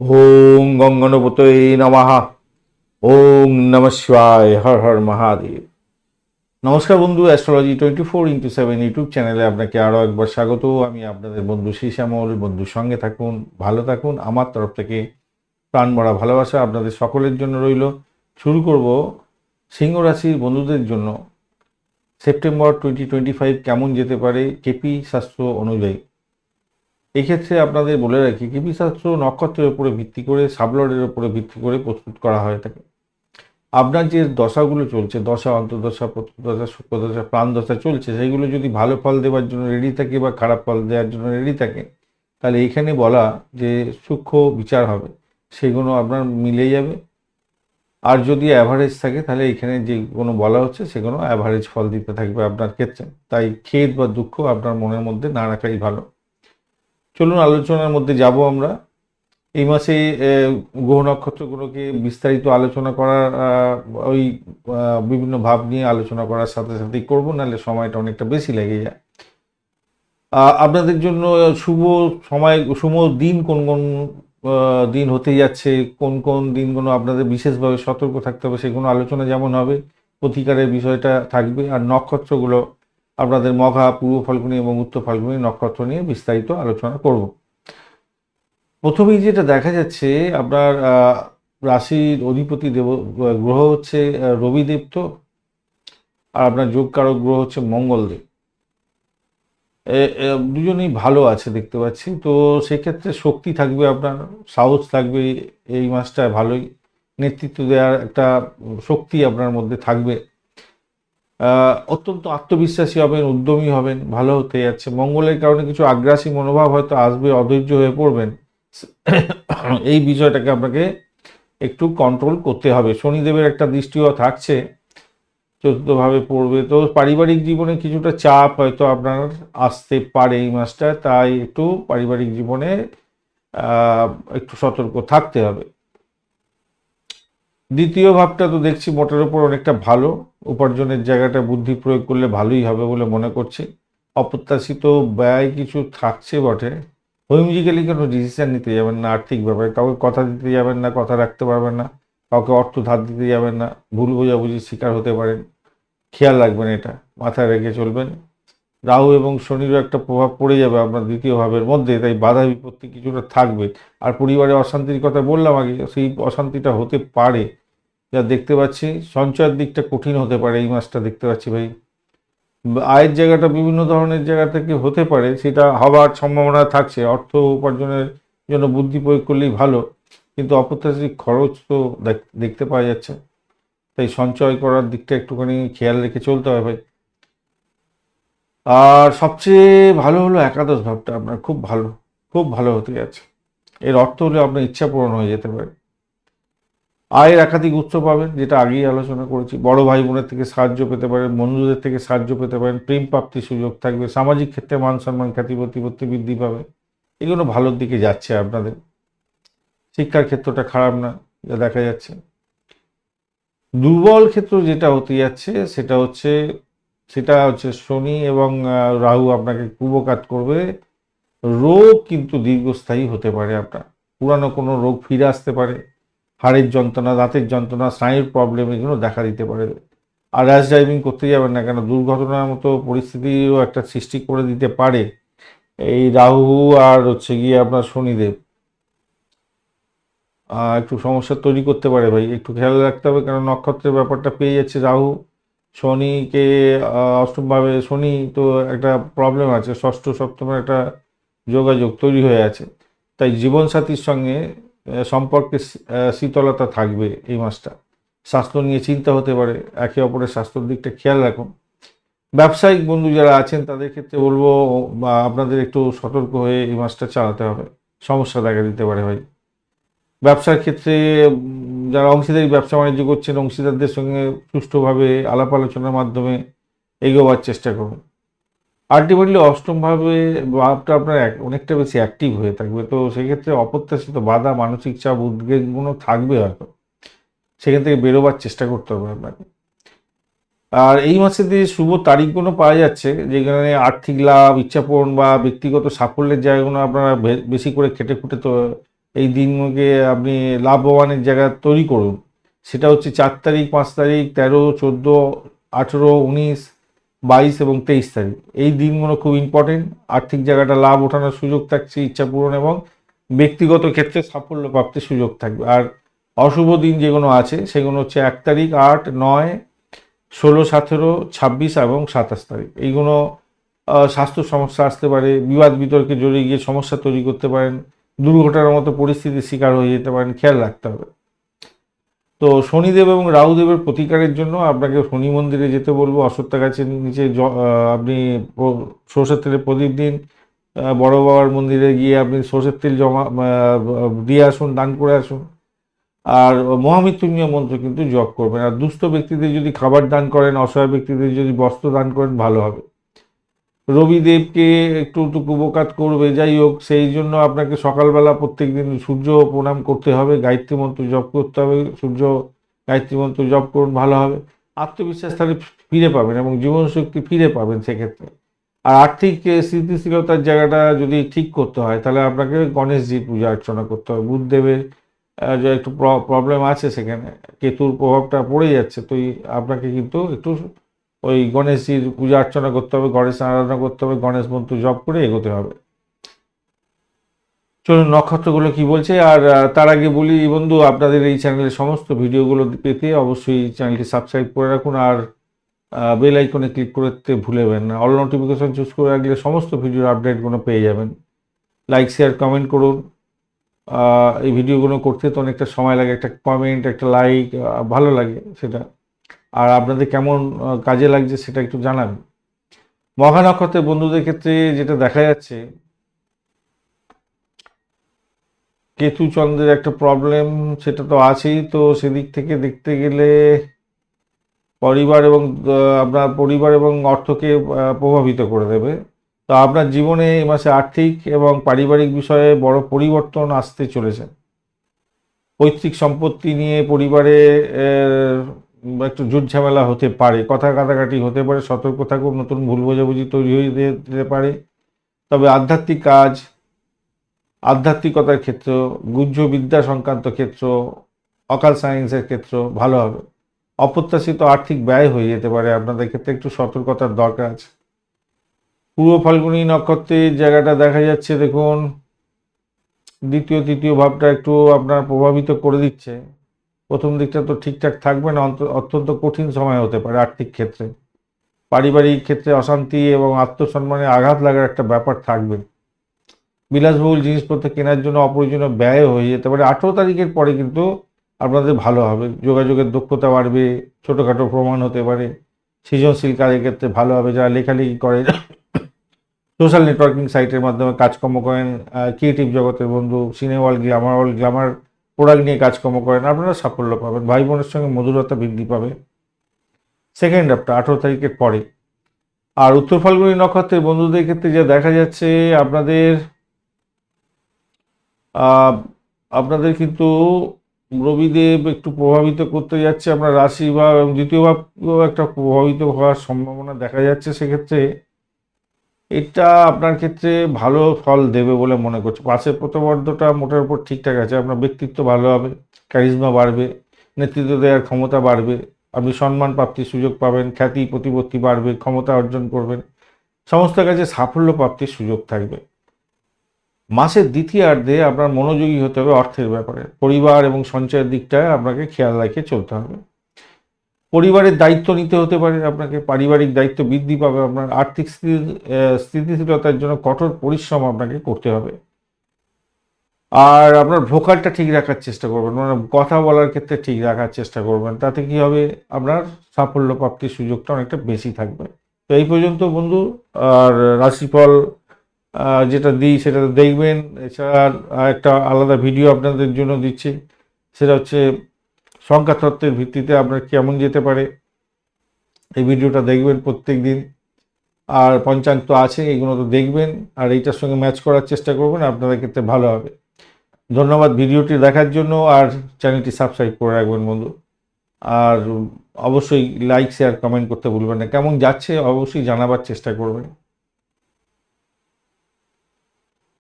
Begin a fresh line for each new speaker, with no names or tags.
ওং গঙ্গনপতয়ে নমঃ। ওং নম হর হর মহাদেব। নমস্কার বন্ধু astrology twenty four into seven YouTube চ্যানেলে আপনাকে আরও একবার স্বাগত। আমি আপনাদের বন্ধু শ্যামল বন্ধুর সঙ্গে থাকুন, ভালো থাকুন। আমার তরফ থেকে প্রাণ ভরা ভালোবাসা আপনাদের সকলের জন্য রইল। শুরু করব সিংহ রাশির বন্ধুদের জন্য। সেপ্টেম্বর টোয়েন্টি টোয়েন্টি ফাইভ কেমন যেতে পারে? কেপি শাস্ত্র অনুযায়ী। এক্ষেত্রে আপনাদের বলে রাখি কিপি শাস্ত্র নক্ষত্রের উপরে ভিত্তি করে সাবলরের উপরে ভিত্তি করে প্রস্তুত করা হয়ে থাকে। আপনার যে দশাগুলো চলছে, দশা, অন্তর্দশা প্রত্যদশা শুক্রদশা প্রাণ দশা চলছে সেইগুলো যদি ভালো ফল দেওয়ার জন্য রেডি থাকে বা খারাপ ফল দেওয়ার জন্য রেডি থাকে, তাহলে এইখানে বলা যে সূক্ষ্ম বিচার হবে, সেগুলো আপনার মিলে যাবে। আর যদি অ্যাভারেজ থাকে, তাহলে এখানে যে কোনো বলা হচ্ছে, সেগুলো অ্যাভারেজ ফল দিতে থাকবে আপনার ক্ষেত্রে। তাই খেদ বা দুঃখ আপনার মনের মধ্যে না রাখাই ভালো। চলুন, আলোচনার মধ্যে যাব আমরা। এই মাসে গ্রহ নক্ষত্রগুলোকে বিস্তারিত আলোচনা করার ওই বিভিন্ন ভাব নিয়ে আলোচনা করার সাথে সাথেই করব, নাহলে সময়টা অনেকটা বেশি লেগে যায়। আপনাদের জন্য শুভ সময়, শুভ দিন কোন কোন দিন হতে যাচ্ছে, কোন কোন দিনগুলো আপনাদের বিশেষভাবে সতর্ক থাকতে হবে, সেগুলো আলোচনা যেমন হবে, প্রতিকারের বিষয়টা থাকবে, আর নক্ষত্রগুলো আপনাদের মঘা, পূর্ব ফাল্গুনি এবং উত্তর ফাল্গুনি নক্ষত্র নিয়ে বিস্তারিত আলোচনা করব। প্রথমেই যেটা দেখা যাচ্ছে, আপনার রাশির অধিপতি দেব, গ্রহ হচ্ছে রবিদেব তো, আর আপনার যোগকারক গ্রহ হচ্ছে মঙ্গলদেব। দুজনেই ভালো আছে দেখতে পাচ্ছি। তো সেক্ষেত্রে শক্তি থাকবে আপনার, সাহস থাকবে, এই মাসটায় ভালোই নেতৃত্ব দেওয়ার একটা শক্তি আপনার মধ্যে থাকবে। অত্যন্ত আত্মবিশ্বাসী হবেন, উদ্যমী হবেন, ভালো হতে যাচ্ছে। মঙ্গলের কারণে কিছু আগ্রাসী মনোভাব হয়তো আসবে, অধৈর্য হয়ে পড়বেন। এই বিষয়টাকে আপনাকে একটু কন্ট্রোল করতে হবে। শনিদেবের একটা দৃষ্টিও থাকছে, চতুর্থভাবে পড়বে। তো পারিবারিক জীবনে কিছুটা চাপ হয়তো আপনার আসতে পারে এই মাসটা তাই একটু পারিবারিক জীবনে একটু সতর্ক থাকতে হবে। দ্বিতীয় ভাবটা তো দেখছি মোটের ওপর অনেকটা ভালো। উপার্জনের জায়গাটা বুদ্ধি প্রয়োগ করলে ভালোই হবে বলে মনে করছি। অপ্রত্যাশিত ব্যয় কিছু থাকছে বটে। হোমিজিক্যালি কোনো ডিসিশান নিতে যাবেন না আর্থিক ব্যাপারে। কাউকে কথা দিতে যাবেন না, কথা রাখতে পারবেন না। কাউকে অর্থ ধার দিতে যাবেন না। ভুল বোঝাবুঝির শিকার হতে পারেন। খেয়াল রাখবেন এটা। মাথায় রেখে চলবেন। রাহু এবং শনিরও একটা প্রভাব পড়ে যাবে আপনার দ্বিতীয় ভাবের মধ্যে, তাই বাধা বিপত্তি কিছুটা থাকবে। আর পরিবারে অশান্তির কথা বললাম আগে, সেই অশান্তিটা হতে পারে। যা দেখতে পাচ্ছি, সঞ্চয়ের দিকটা কঠিন হতে পারে এই মাসটা দেখতে পাচ্ছি ভাই। আয়ের জায়গাটা বিভিন্ন ধরনের জায়গা থেকে হতে পারে, সেটা হওয়ার সম্ভাবনা থাকছে। অর্থ উপার্জনের জন্য বুদ্ধি প্রয়োগ করলেই ভালো, কিন্তু অপ্রত্যাশিত খরচ তো দেখ- দেখতে পাওয়া যাচ্ছে। তাই সঞ্চয় করার দিকটা একটুখানি খেয়াল রেখে চলতে হবে ভাই। আর সবচেয়ে ভালো হলো একাদশ ভাবটা আপনার খুব ভালো খুব ভালো হতে যাচ্ছে। এর অর্থ হলে আপনার ইচ্ছা পূরণ হয়ে যেতে পারে। আয়ের একাধিক উৎস পাবেন, যেটা আগেই আলোচনা করেছি। বড় ভাই বোনের থেকে সাহায্য পেতে পারেন, বন্ধুদের থেকে সাহায্য পেতে পারেন, প্রেম প্রাপ্তির সুযোগ থাকবে, সামাজিক ক্ষেত্রে মান সম্মান, খ্যাতি, প্রতিপত্তি বৃদ্ধি পাবে। এগুলো ভালোর দিকে যাচ্ছে আপনাদের। শিক্ষার ক্ষেত্রটা খারাপ না, যা দেখা যাচ্ছে। দুর্বল ক্ষেত্র যেটা হতে যাচ্ছে, সেটা হচ্ছে সেটা হচ্ছে শনি এবং রাহু আপনাকে কুবকাত করবে। রোগ কিন্তু দীর্ঘস্থায়ী হতে পারে আপনার। পুরানো কোনো রোগ ফিরে আসতে পারে। হাড়ের যন্ত্রণা, দাঁতের যন্ত্রণা, স্নায়ুর প্রবলেম এগুলো দেখা দিতে পারে। আর র্যাশ ড্রাইভিং করতে যাবেন না কেন? দুর্ঘটনার মতো পরিস্থিতিও একটা সৃষ্টি করে দিতে পারে। এই রাহু আর হচ্ছে গিয়ে আপনার শনিদেব। একটু সমস্যা তৈরি করতে পারে ভাই। একটু খেয়াল রাখতে হবে কারণ নক্ষত্রের ব্যাপারটা পেয়ে যাচ্ছে রাহু। শনিকে অষ্টমভাবে শনি তো একটা প্রবলেম আছে, ষষ্ঠ সপ্তমের একটা যোগাযোগ তৈরি হয়ে আছে। তাই জীবনসাথীর সঙ্গে সম্পর্কে শীতলতা থাকবে এই মাসটা। স্বাস্থ্য নিয়ে চিন্তা হতে পারে, একে অপরের স্বাস্থ্যর দিকটা খেয়াল রাখুন। ব্যবসায়িক বন্ধু যারা আছেন, তাদের ক্ষেত্রে বলব, বা আপনাদের একটু সতর্ক হয়ে এই মাসটা চালাতে হবে। সমস্যা দেখা দিতে পারে ভাই। ব্যবসার ক্ষেত্রে যারা অংশীদারি, ব্যবসা বাণিজ্য করছেন, অংশীদারদের সঙ্গে সুষ্ঠুভাবে আলাপ আলোচনার মাধ্যমে এগোবার চেষ্টা করুন। আলটিমেটলি অষ্টমভাবে ভাবটা আপনার অনেকটা বেশি অ্যাক্টিভ হয়ে থাকবে। তো সেক্ষেত্রে অপ্রত্যাশিত বাধা, মানসিক চাপ, উদ্বেগগুলো থাকবে হয়তো। সেখান থেকে বেরোবার চেষ্টা করতে হবে আপনাকে। আর এই মাসে যে শুভ তারিখগুলো পাওয়া যাচ্ছে, যেখানে আর্থিক লাভ, ইচ্ছাপূরণ বা ব্যক্তিগত সাফল্যের জায়গাগুলো আপনারা বেশি করে খেটে খুঁটে তো এই দিনগুলোকে আপনি লাভবানের জায়গা তৈরি করুন। সেটা হচ্ছে চার তারিখ, পাঁচ তারিখ, তেরো, চোদ্দ, আঠেরো, উনিশ, বাইশ এবং তেইশ তারিখ। এই দিনগুলো খুব ইম্পর্টেন্ট আর্থিক জায়গাটা লাভ ওঠানোর সুযোগ থাকছে, ইচ্ছা পূরণ এবং ব্যক্তিগত ক্ষেত্রে সাফল্য প্রাপ্তির সুযোগ থাকবে। আর অশুভ দিন যেগুলো আছে, সেগুলো হচ্ছে এক তারিখ, আট, নয়, ষোলো, সতেরো, ছাব্বিশ এবং সাতাশ তারিখ। এইগুলো স্বাস্থ্য সমস্যা আসতে পারে, বিবাদ বিতর্কে জড়িয়ে গিয়ে সমস্যা তৈরি করতে পারেন। দুর্ঘটনার মতো পরিস্থিতির শিকার হয়ে যেতে পারেন, খেয়াল রাখতে হবে। তো শনিদেব এবং রাহুদেবের প্রতিকারের জন্য আপনাকে শনি মন্দিরে যেতে বলব। অশ্বত্থা গাছের নিচে আপনি সর্ষের তেলে প্রদীপ দিন। বড় বাবার মন্দিরে গিয়ে আপনি সর্ষের তেল জমা দিয়ে আসুন, দান করে আসুন। আর মহামৃত্যুঞ্জয় মন্ত্র কিন্তু জপ করবেন। আর দুস্থ ব্যক্তিদের যদি খাবার দান করেন, অসহায় ব্যক্তিদের যদি বস্ত্র দান করেন, ভালো হবে। রবিদেবকে একটু একটু উপকাত করবে, যাই হোক, সেই জন্য আপনাকে সকালবেলা প্রত্যেক দিন সূর্য প্রণাম করতে হবে, গায়ত্রী মন্ত্র জপ করতে হবে, সূর্য গায়ত্রী মন্ত্র জপ করুন, ভালো হবে। আত্মবিশ্বাস তাহলে ফিরে পাবেন এবং জীবনশক্তি ফিরে পাবেন সেক্ষেত্রে। আর আর্থিক স্থিতিশীলতার জায়গাটা যদি ঠিক করতে হয়, তাহলে আপনাকে গণেশজির পূজা অর্চনা করতে হবে। বুধদেবের যে একটু প্রবলেম আছে সেখানে, কেতুর প্রভাবটা পড়ে যাচ্ছে, তো আপনাকে কিন্তু একটু ওই গণেশজির পূজা অর্চনা করতে হবে, গণেশ আরাধনা করতে হবে, গণেশ মন্ত্র জপ করে এগোতে হবে। চলুন নক্ষত্রগুলো কি বলছে, আর তার আগে বলি বন্ধু, আপনাদের এই চ্যানেলের সমস্ত ভিডিওগুলো পেতে অবশ্যই চ্যানেলটি সাবস্ক্রাইব করে রাখুন, আর বেল আইকনে ক্লিক করতে ভুলবেন না। অল নোটিফিকেশন চুজ করে রাখলে সমস্ত ভিডিওর আপডেটগুলো পেয়ে যাবেন। লাইক, শেয়ার, কমেন্ট করুন। এই ভিডিওগুলো করতে তো অনেকটা সময় লাগে, একটা কমেন্ট, একটা লাইক ভালো লাগে সেটা। আর আপনাদের কেমন কাজে লাগছে সেটা একটু জানাবেন মহা নক্ষত্রের বন্ধুদের ক্ষেত্রে যেটা দেখা যাচ্ছে কেতু চন্দ্রের একটা প্রবলেম সেটা তো আছেই, তো সেদিক থেকে দেখতে গেলে পরিবার এবং আপনার পরিবার এবং অর্থকে প্রভাবিত করে দেবে। তো আপনার জীবনে এই মাসে আর্থিক এবং পারিবারিক বিষয়ে বড় পরিবর্তন আসতে চলেছে। পৈতৃক সম্পত্তি নিয়ে পরিবারে একটু জুট ঝামেলা হতে পারে, কথা কাটাকাটি হতে পারে, সতর্ক থাকুন নতুন ভুল বোঝাবুঝি তৈরি হয়ে যেতে পারে। তবে আধ্যাত্মিক কাজ, আধ্যাত্মিকতার ক্ষেত্র, গুহ্য বিদ্যা সংক্রান্ত ক্ষেত্র, অকাল সায়েন্সের ক্ষেত্র ভালো হবে। অপ্রত্যাশিত আর্থিক ব্যয় হয়ে যেতে পারে, আপনাদের ক্ষেত্রে একটু সতর্কতার দরকার আছে। পূর্ব ফাল্গুনী নক্ষত্রের জায়গাটা দেখা যাচ্ছে, দেখুন। দ্বিতীয়, তৃতীয় ভাবটা একটু আপনার প্রভাবিত করে দিচ্ছে। প্রথম দিকটা তো ঠিকঠাক থাকবে না অত্যন্ত কঠিন সময় হতে পারে আর্থিক ক্ষেত্রে। পারিবারিক ক্ষেত্রে অশান্তি এবং আত্মসম্মানে আঘাত লাগার একটা ব্যাপার থাকবে। বিলাসবহুল জিনিসপত্র কেনার জন্য অপ্রয়োজনীয় ব্যয় হয়ে যেতে পারে। আঠেরো তারিখের পরে কিন্তু আপনাদের ভালো হবে। যোগাযোগের দক্ষতা বাড়বে, ছোটোখাটো প্রমাণ হতে পারে। সৃজনশীল কাজের ক্ষেত্রে ভালো হবে, যারা লেখালেখি করে সোশ্যাল নেটওয়ার্কিং সাইটের মাধ্যমে কাজকর্ম করেন। ক্রিয়েটিভ জগতের বন্ধু সিনেমা হল গ্ল্যামার হল গ্ল্যামার প্রোডাক্ট নিয়ে কাজকর্ম করেন, আপনারা সাফল্য পাবেন ভাই বোনের সঙ্গে মধুরতা বৃদ্ধি পাবে। সেকেন্ড হাফটা আঠেরো তারিখের পরে। আর উত্তর ফাল্গুনী নক্ষত্রের বন্ধুদের ক্ষেত্রে যা দেখা যাচ্ছে, আপনাদের আপনাদের কিন্তু রবিদেব একটু প্রভাবিত করতে যাচ্ছে, আপনার রাশি বা এবং দ্বিতীয় ভাবকেও একটা প্রভাবিত হওয়ার সম্ভাবনা দেখা যাচ্ছে সেক্ষেত্রে। এটা আপনার ক্ষেত্রে ভালো ফল দেবে বলে মনে করছে। পাশের প্রথমার্ধটা মোটের উপর ঠিকঠাক আছে, আপনার ব্যক্তিত্ব ভালো হবে ক্যারিজমা বাড়বে, নেতৃত্ব দেওয়ার ক্ষমতা বাড়বে, আপনি সম্মান প্রাপ্তির সুযোগ পাবেন, খ্যাতি, প্রতিপত্তি বাড়বে, ক্ষমতা অর্জন করবেন, সমস্ত কাজে সাফল্য প্রাপ্তির সুযোগ থাকবে। মাসের দ্বিতীয়ার্ধে আপনার মনোযোগী হতে হবে অর্থের ব্যাপারে। পরিবার এবং সঞ্চয়ের দিকটায় আপনাকে খেয়াল রেখে চলতে হবে। পরিবারের দায়িত্ব নিতে হতে পারে, আপনাকে পারিবারিক দায়িত্ব বৃদ্ধি পাবে, আপনার আর্থিক স্থিতি স্থিতিশীলতার জন্য কঠোর পরিশ্রম আপনাকে করতে হবে। আর আপনার ভোকালটা ঠিক রাখার চেষ্টা করবেন মানে কথা বলার ক্ষেত্রে ঠিক রাখার চেষ্টা করবেন, তাতে কি হবে, আপনার সাফল্য প্রাপ্তির সুযোগটা অনেকটা বেশি থাকবে। তো এই পর্যন্ত বন্ধু, আর রাশিফল যেটা দিই সেটা দেখবেন, এছাড়া একটা আলাদা ভিডিও আপনাদের জন্য দিচ্ছি, সেটা হচ্ছে সংখ্যা তত্ত্বের ভিত্তিতে আপনার কেমন যেতে পারে। এই ভিডিওটা দেখবেন প্রত্যেক দিন আর পঞ্চাঙ্গ তো আছে, এগুলো তো দেখবেন। আর এইটার সঙ্গে ম্যাচ করার চেষ্টা করবেন, আপনাদের ক্ষেত্রে ভালো হবে। ধন্যবাদ ভিডিওটি দেখার জন্য, আর চ্যানেলটি সাবস্ক্রাইব করে রাখবেন বন্ধু। আর অবশ্যই লাইক, শেয়ার, কমেন্ট করতে ভুলবেন না। কেমন যাচ্ছে, অবশ্যই জানাবার চেষ্টা করবেন।